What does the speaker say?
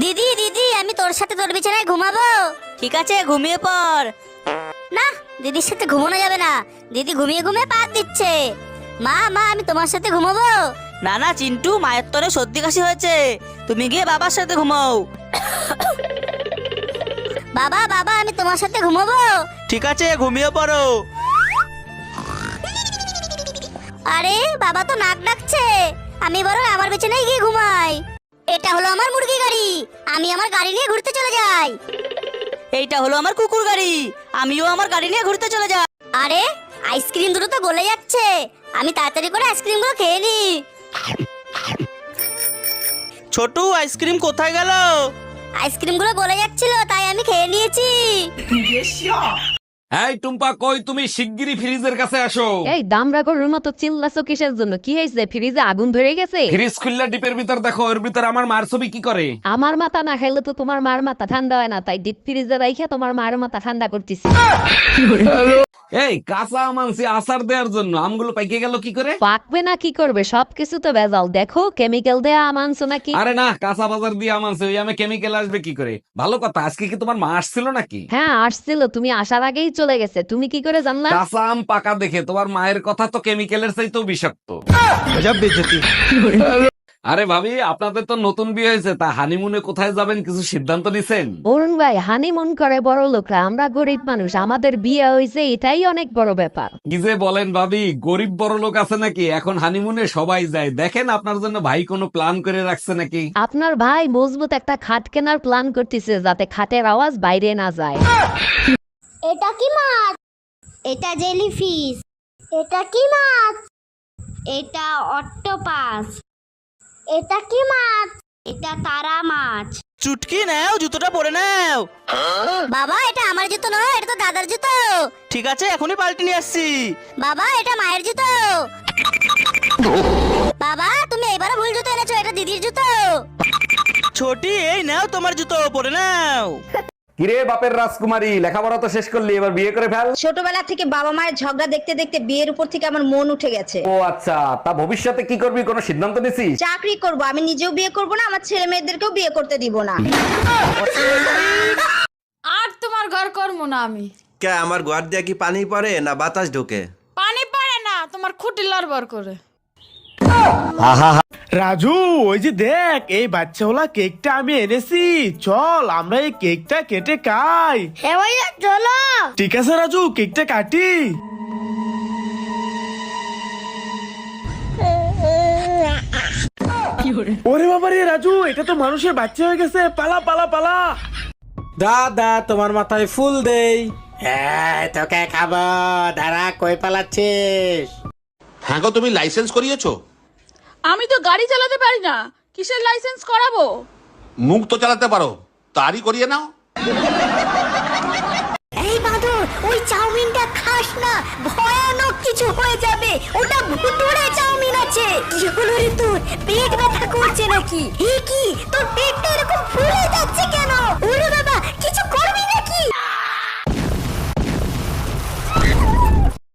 দিদি দিদি আমি তোর সাথে তোর বিছানায় ঘুমাবো। ঠিক আছে ঘুমিয়ে পড়। না দিদির সাথে ঘুমানো যাবে না। দিদি ঘুমিয়ে ঘুমিয়ে পাত দিচ্ছে। মা মা আমি তোমার সাথে ঘুমাবো। না না চিন্টু মায়ের তোরে সর্দি কাশি হয়েছে। তুমি গিয়ে বাবার সাথে ঘুমাও। বাবা বাবা আমি তোমার সাথে ঘুমাবো। ঠিক আছে ঘুমিয়ে পড়ো। আরে বাবা তো নাক ডাকছে। আমি বরং আমার বিছানায় গিয়ে ঘুমাই। এটা হলো আমার মুরগি গাড়ি। আমি আমার গাড়ি নিয়ে ঘুরতে চলে যাই। এইটা হলো আমার কুকুর গাড়ি। আমিও আমার গাড়ি নিয়ে ঘুরতে চলে যাই। আরে আইসক্রিম দুটো তো গলে যাচ্ছে। আমি তাড়াতাড়ি করে আইসক্রিমগুলো খেয়ে নি। ছোটু আইসক্রিম কোথায় গেল? আইসক্রিমগুলো গলে যাচ্ছিল তাই আমি খেয়ে নিয়েছি। এই টুম্পা কই তুমি? শিগগিরই ফ্রিজের কাছে আসো। এই দামরা গরুর মতো চিল্লাছো কিসের জন্য? কি হয়েছে? ফ্রিজে আগুন ধরে গেছে? ফ্রিজ খুললে ডিপের ভিতর দেখো ওর ভিতর আমার মার ছবি কি করে? আমার মাথা না খাইলে তো তোমার মার মাথা ঠান্ডা হয় না তাই ডিপ ফ্রিজে রাইখে তোমার মার মাথা ঠান্ডা করতেছি। এই কাঁচা আম আনছি আচার দেওয়ার জন্য। আমগুলো পাইকে গেল কি করে? পাকবে না কি করবে? সবকিছু তো ভেজাল। দেখো কেমিক্যাল দেয়া আম আনছো নাকি? আরে না কাঁচা বাজার দিয়ে আম আনছে ওই আমে কেমিক্যাল আসবে কি করে? ভালো কথা আজকে কি তোমার মা আসছিল নাকি? হ্যাঁ আসছিল। তুমি আসার আগেই চলে গেছে। তুমি কি করে জানলা? কাঁচা আম পাকা দেখে তোমার মায়ের কথা তো কেমিক্যালের চাইতেও বিষাক্ত। আরে ভাবি আপনাদের তো নতুন বিয়ে হয়েছে তা হানিমুনে কোথায় যাবেন কিছু সিদ্ধান্ত নিছেন? অরুণ ভাই হানিমুন করে বড় লোকরা আমরা গরিব মানুষ আমাদের বিয়ে হয়েছে এটাই অনেক বড় ব্যাপার। কি যে বলেন ভাবি গরিব বড় লোক আছে নাকি? এখন হানিমুনে সবাই যায়। দেখেন আপনার জন্য ভাই কোনো প্ল্যান করে রাখছে নাকি? আপনার ভাই মজবুত একটা খাট কেনার প্ল্যান করতেছে যাতে খাটের আওয়াজ বাইরে না যায়। এটা জেলিফিশ এটা কি মাছ? এটা অক্টোপাস। এটা কি মাছ? এটা তারা মাছ। চুটকি নাও জুতোটা পরে নাও। বাবা এটা আমার জুতো নয় এটা তো দাদার জুতো। ঠিক আছে এখনই পাল্টে নিয়ে আসছি। বাবা এটা মায়ের জুতো। বাবা তুমি এবারে ভুল জুতো এনেছো এটা দিদির জুতো। ছোটি এই নাও তোমার জুতো পরে নাও। কিরে বাপের রাজকুমারী লেখাপড়া তো শেষ করলি এবার বিয়ে করে ফেল। ছোটবেলা থেকে বাবা মায়ের ঝগড়া দেখতে দেখতে বিয়ের উপর থেকে আমার মন উঠে গেছে। ও আচ্ছা তা ভবিষ্যতে কি করবি কোনো সিদ্ধান্ত নিছিস? চাকরি করব আমি নিজেও বিয়ে করব না আমার ছেলে মেয়েদেরকেও বিয়ে করতে দিব না। আর তোমার ঘর করব না আমি। কে আমার ঘর দিয়ে কি পানি পড়ে না বাতাস ঢোকে? পানি পড়ে না তোমার খুঁটি লড়বড় করে। রাজু ওই যে দেখ এই বাচ্চাওয়ালা কেকটা আমি এনেছি। চল আমরা এই কেকটা কেটে খাই। হ্যাঁ ভাইয়া চলো। ঠিক আছে রাজু কেকটা কাটি। ওরে বাবা রে রাজু এটা তো মানুষের বাচ্চা হয়ে গেছে। পালা পালা পালা। দাদা তোমার মাথায় ফুল দেই। হ্যাঁ তোকে খাব। দাঁড়া কই পালাচ্ছিস? হ্যাঁ গো তুমি লাইসেন্স করিয়েছো? আমি তো গাড়ি চালাতে পারি না। কিসের লাইসেন্স করাবো? মুখ তো চালাতে পারো। তারই করিয়ে নাও। এই বাদর ওই চাউমিনটা খাস না। ভয়ানক কিছু হয়ে যাবে। ওটা ভুতুড়ে চাউমিন আছে। কি হলো রে তোর? পেট ব্যথা করছে নাকি? এ কি? তোর পেটটা এরকম ফুলে যাচ্ছে কেন?